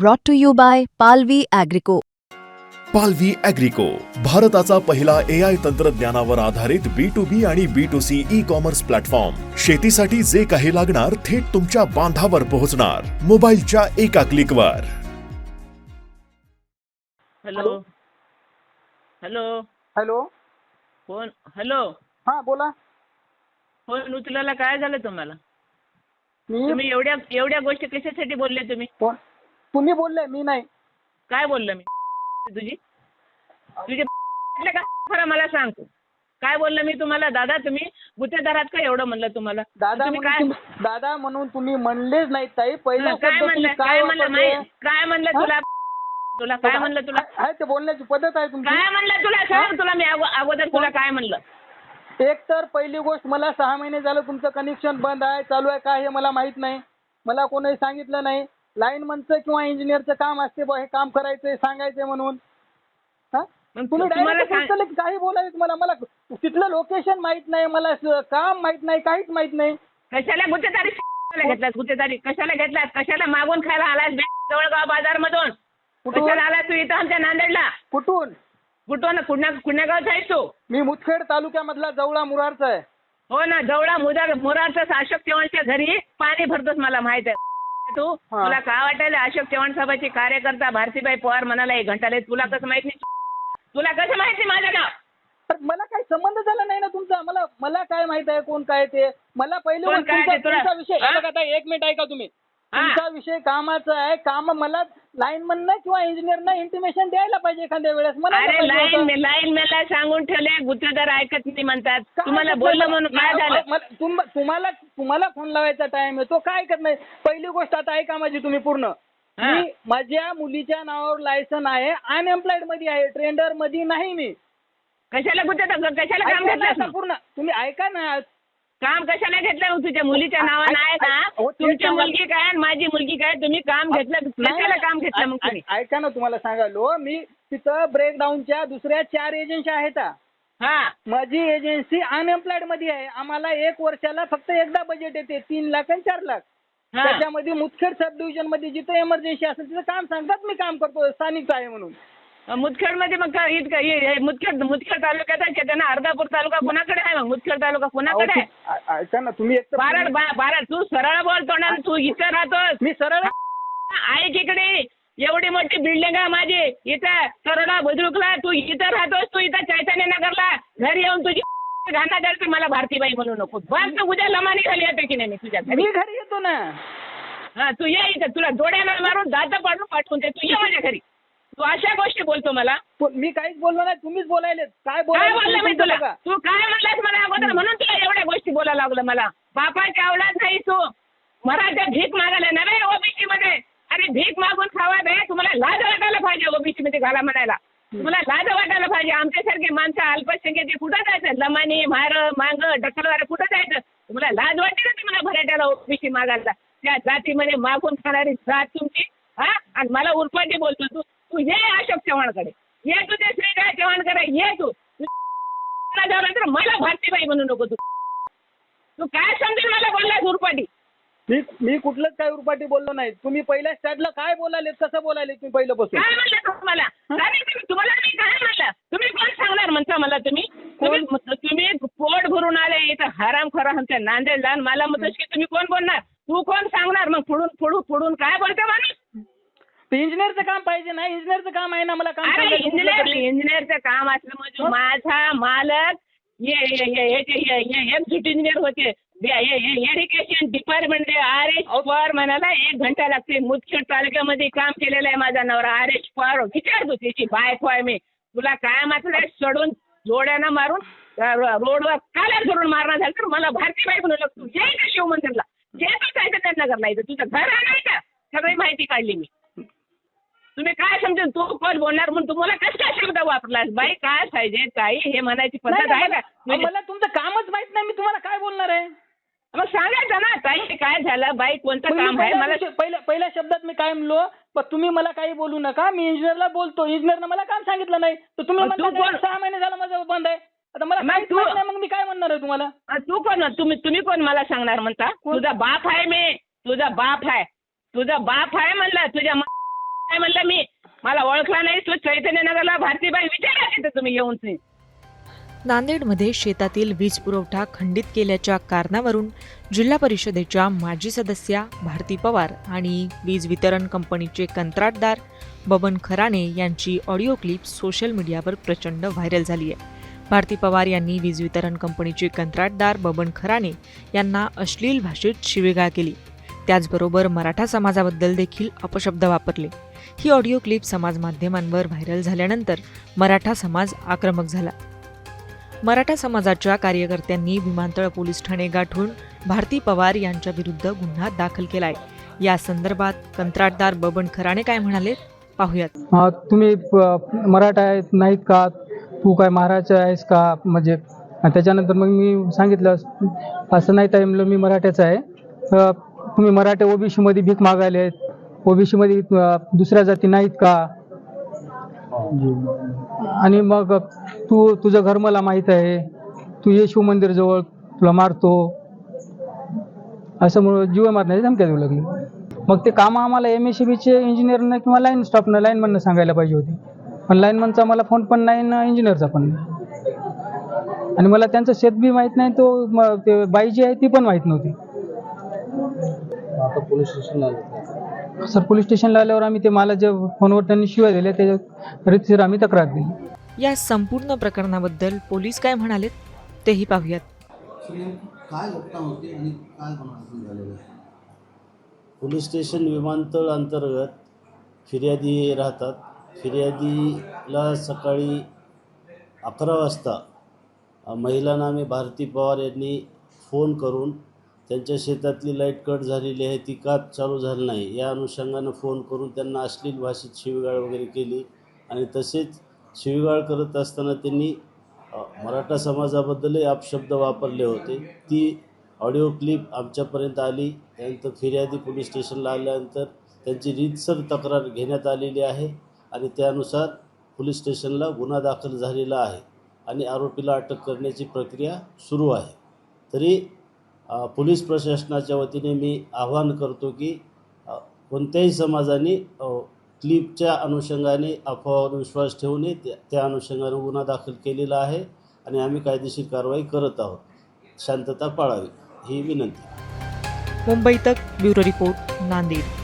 brought to you by Palvi Agrico. पालवी अॅग्रिको भारताचा पहिला ए आय तंत्रज्ञानावर आधारित बी टू बी आणि B two C e commerce platform शेतीसाठी जे काही लागणार थेट तुमच्या बांधावर पोहोचणार. मोबाईलच्या एका क्लिकवर hello hello hello phone hello हा बोला. फोन उचलायला काय झालं तुम्हाला? मी तुम्ही एवढ्या एवढ्या गोष्टी कशासाठी बोलले तुम्ही? कोण? तुम्ही बोलले मी नाही. काय बोललं मी? तुझी? तुझे का? खरं मला सांग. तू काय बोललं मी तुम्हाला? दादा तुम्ही गुत्तेदार आहात का एवढं म्हणलं तुम्हाला? दादा तुम्ही म्हणून काय तुम्ही- दादा म्हणून तुम्ही म्हणलेच नाही ताई. पहिला काय तुम्ही म्हणलं? काय म्हणलं? वापरले? माहित- काय म्हणलं? तुला? तुला काय म्हणलं तुला? ते बोलण्याची पद्धत आहे तुमची. काय म्हणलं तुला? सांग तुला मी अगो- अगोदर तुला काय म्हणलं. एक तर पहिली गोष्ट मला सहा महिने झालं तुमचं कनेक्शन बंद आहे चालू आहे काय हे मला माहीत नाही. मला कोणी सांगितलं नाही. लाईनमनचं किंवा इंजिनियरचं काम असते बुवा हे काम करायचंय सांगायचंय म्हणून. हा? मग तुम्ही तुम्हाला सांग- की काही बोलायचं मला मला तिथलं लोकेशन माहीत नाही मला स- काम माहीत नाही काहीच माहीत नाही. कशाला गुत्तेदारी कशाला घेतलास गुत्तेदारी? कशाला घेतलास? कशाला मागून खायला आलास बे- जवळगाव बाजार मधून कुठून? कशाला आलास तू इथं आमच्या नांदेडला? कुठून? कुठून? कुण्या कुण्या गावचा आहेस तू. मी मुदखेड तालुक्यामधला जवळा मुरारचा आहे. हो ना जवळा मुदार मुरारचं अशोक चव्हाणच्या घरी पाणी भरतोस मला माहीत आहे. तू. तुला काय वाटायला अशोक चव्हाण साहेबाची कार्यकर्ता भारतीबाई पवार म्हणाला एक घंटा तुला कसं माहीत नाही तुला कसं माहीत नाही माझं नाव तर मला काही संबंध झाला नाही ना तुमचा मला मला काय माहीत आहे कोण काय ते मला पहिले कोण काय तुमचा ते तुला? तुमचा विषय हा? बघा एक मिनिट ऐका तुम्ही. तुमचा विषय कामाचा आहे. काम मला लाईनमननं किंवा इंजिनियरनं इंटिमेशन द्यायला पाहिजे एखाद्या वेळेस. अरे लाईन होतं. लाईन मला सांगून ठेवले. गुत्तेदार ऐकत नाही म्हणतात. तुम्हाला बोललं? म्हणून काय मला- झालं? मला- तुम- तुम्हाला तुम्हाला फोन लावायचा टाइम आहे. तो काय ऐकत नाही? पहिली गोष्ट आता ऐका माझी तुम्ही पूर्ण. मी माझ्या मुलीच्या नावावर लायसन आहे. अनएम्प्लॉयडमध्ये आहे. ट्रेंडरमध्ये नाही मी. कशाला गुत्तेदार? कशाला काम ना? पूर्ण. तुम्ही ऐका ना काम कशाला घेतलं मग तुझ्या मुलीच्या नावानं? आहे हो, ना तेच तुमची. मुलगी काय आणि माझी मुलगी काय? तुम्ही काम घेतलं कशाला काम घेतलं मग ऐ- तुम्ही? ऐ- ऐका ना तुम्हाला सांगालो मी तिथं ब्रेकडाऊनच्या दुसऱ्या चार एजन्सी आहेत हा. हा. माझी एजन्सी अनएम्प्लॉयडमध्ये आहे. आम्हाला एक वर्षाला फक्त एकदा बजेट येते. तीन लाख आणि चार लाख. हा. त्याच्यामध्ये मुदखेड सब डिव्हिजनमध्ये जिथं इमर्जन्सी असेल तिथं काम सांगतात मी काम करतो. स्थानिक आहे म्हणून. मुदखेडमध्ये मग काय इतकं हे- हे मुदखेड मुदखेड तालुक्यात आहे का? त्यांना अर्धापूर तालुका कुणाकडे आहे मग? मुदखेड तालुका कुणाकडे आहे? तू- ऐ- ऐका ना तुम्ही एक तर बारड बा- बारड तू सरळ बोल तोंडाने तू इथं राहतोस. मी सरळ ऐक इकडे. एवढी मोठी बिल्डिंग आहे माझी. इथं करोडा बुद्रुकला तू इथं राहतोस तू इथं चैतन्य नगरला घरी येऊन तुझी घाणा द्याल मला भारतीबाई म्हणू नको. बस तू उद्या लमानी खाली येते की नाही मी तुझ्या घरी? मी घरी येतो ना. हा तू ये इथं. तुला डोळ्याला मारून दात पाडून पाठवून दे. तू ये माझ्या घरी. तू अशा गोष्टी बोलतो मला. पण मी काहीच बोललो नाही तुम्हीच बोलायले काय काय बोललं मी तुला. तू काय म्हणलास मला अगोदर? म्हणून तुला एवढ्या गोष्टी बोलायला लागलं मला. बापाच्या अवलाद नाही तू. मराठा भीक मागायला नव्हे ओबीसी मध्ये अरे भीक मागून खावा बे तुम्हाला लाज वाटायला पाहिजे ओबीसी मध्ये घाला म्हणायला. तुम्हाला लाज वाटायला पाहिजे. आमच्यासारखे माणसं अल्पसंख्येचे कुठं जायचं? लमानी मार मांग ढकलवारे कुठं जायचं? तुम्हाला लाज वाटते ना तुम्हाला भराट्याला ओबीसी मागायला? त्या जातीमध्ये मागून खाणारी जात तुमची हा? आणि मला उरपाटी बोलतो तू. तू ये अशोक चव्हाणकडे. ये तू ते श्रीकाय चव्हाणकडे. ये तू. तर मला भारतीबाई म्हणू नको तू. तू काय समजेल मला बोललास उरपाटी? मी मी कुठलंच काही उरपाटी बोललो नाही. तुम्ही पहिल्या स्टार्टला काय बोलाले कसं बोलाले तुम्ही पहिलं बसून काय म्हणलं तुम्हाला काय तुम्ही तुम्हाला मी काय म्हणलं तुम्ही कोण सांगणार म्हणता मला तुम्ही? तुम्ही तुम्ही पोट भरून आले इथं हराम खरा आमच्या नांदेडला. आणि मला म्हणतोस की तुम्ही कोण बोलणार? तू कोण सांगणार? मग पुढून पुढून पुढून काय बोलते माणूस? ते इंजिनियरचं काम पाहिजे ना इंजिनियरचं काम आहे ना मला काम अरे सांगायचं कुठलं इंजिनियर तरी. इंजिनियरचं काम असलं म्हणजे हं? माझा मालक जे- एक्झिट इंजिनियर होते. Education department R H Pawar म्हणाला एक घंटा लागते. मुदखेड तालुक्यामध्ये काम केलेलं आहे माझा नवरा आर एच पवार विचारतो त्याची बायको आहे मी. तुला काय मात्र सोडून जोड्यानं मारून अ, रो- रोडवर काला सोडून मारणार झालं तर मला भारतीबाई म्हणू लागतो. जय का शिव मंदिरला जे पण काय त्यांना इथं तुझं घर का सगळी माहिती काढली मी. तुम्ही काय समजून तू कोण बोलणार म्हणून तुम्हाला कसला शब्द वापरलास? बाई काय पाहिजे ताई? हे म्हणायची पद्धत आहे का? मला म्हणजे- मला तुमचं कामच माहीत नाही मी तुम्हाला काय बोलणार आहे? मग सांगायचं ना ताई काय झालं? बाई कोणतं काम आहे? मला पहिल्या पहिल्या शब्दात मी काय म्हणलो पण तुम्ही मला काही बोलू नका मी इंजिनियरला बोलतो. इंजिनियरनं मला काम सांगितलं नाही. तर तुम्ही सहा महिने झालं माझं बंद आहे. आता मला मग मी काय म्हणणार आहे तुम्हाला? तू कोण तुम्ही तुम्ही कोण मला सांगणार म्हणता? तुझा बाप आहे मी. तुझा बाप आहे. तुझा बाप आहे म्हणलं तुझ्या म्हणलं मी? मला ओळखला नाही तू चैतन्यनगरला भारतीबाई विचारा तिथे तुम्ही येऊन ते. नांदेडमध्ये शेतातील वीज पुरवठा खंडित केल्याच्या कारणावरून जिल्हा परिषदेच्या माजी सदस्या भारती पवार आणि वीज वितरण कंपनीचे कंत्राटदार बबन खराणे यांची ऑडिओ क्लिप सोशल मीडियावर प्रचंड व्हायरल झाली आहे. भारती पवार यांनी वीज वितरण कंपनीचे कंत्राटदार बबन खराणे यांना अश्लील भाषेत शिवेगाळ केली. त्याचबरोबर मराठा समाजाबद्दल देखील अपशब्द वापरले. ही ऑडिओ क्लिप समाज माध्यमांवर व्हायरल झाल्यानंतर मराठा समाज आक्रमक झाला. मराठा समाजाच्या कार्यकर्त्यांनी विमानतळ पोलीस ठाणे गाठून भारती पवार यांच्या विरुद्ध गुन्हा दाखल केलाय. या संदर्भात कंत्राटदार बबन खराणे काय म्हणाले पाहुयात. तुम्ही मराठा आहेत नाहीत का? तू काय महाराज आहेस का? म्हणजे आणि त्याच्यानंतर मग मी सांगितलं असं नाही तर म्हणलं मी मराठ्याचा आहे. तुम्ही मराठे ओबीसीमध्ये भीक मागायला आहेत. ओबीसीमध्ये अ, दुसऱ्या जाती नाहीत का? आणि मग तू तुझं घर मला माहीत आहे. तू येशू मंदिर जवळ तुला मारतो. असं म्हणून जीव मारण्याची धमक्या देऊ लागली. मग ते कामं आम्हाला एम एस सी बीचे इंजिनियरनं किंवा लाईन स्टॉपनं लाईनमॅननं सांगायला पाहिजे होती. पण लाईनमॅनचा मला फोन पण नाही ना इंजिनियरचा पण नाही. आणि मला त्यांचं शेत बी माहीत नाही तो ते बाई जी आहे ती पण माहीत नव्हती. आता पोलीस स्टेशनला सर पोलीस स्टेशनला आल्यावर आम्ही ते मला जे फोनवर त्यांनी शिवाय दिल्या त्याच्या रीतसर आम्ही तक्रार दिली. या संपूर्ण प्रकरणाबद्दल पोलीस काय म्हणालेत तेही पाहूयात. काय घटना होती आणि काय गुन्हा झालेला आहे? पोलीस स्टेशन विमानतळ अंतर्गत फिर्यादी राहतात. फिर्यादीला सकाळी अकरा वाजता अ, महिला नामे भारती पवार यांनी फोन करून त्यांच्या शेतातली लाइट कट झालेली आहे ती का चालू झाली नाही या अनुषंगानं फोन करून त्यांना अश्लील भाषेत शिवीगाळ वगैरे केली आणि तसेच शिवीगाळ करत असताना त्यांनी मराठा समाजाबद्दलही अपशब्द वापरले होते. ती ऑडिओ क्लिप आमच्यापर्यंत आली त्यानंतर फिर्यादी पोलीस स्टेशनला आल्यानंतर त्यांची रीतसर तक्रार घेण्यात आलेली आहे आणि त्यानुसार पोलीस स्टेशनला गुन्हा दाखल झालेला आहे आणि आरोपीला अटक करण्याची प्रक्रिया सुरू आहे. तरी पोलीस प्रशासनाच्या वतीने मी आवाहन करतो की कोणत्याही समाजाने क्लिपच्या अनुषंगाने अफवावर विश्वास ठेवू नये. त्या त्या अनुषंगाने गुन्हा दाखल केलेला आहे आणि आम्ही कायदेशीर कारवाई करत आहोत. शांतता पाळावी ही विनंती. मुंबई तक ब्युरो रिपोर्ट नांदेड.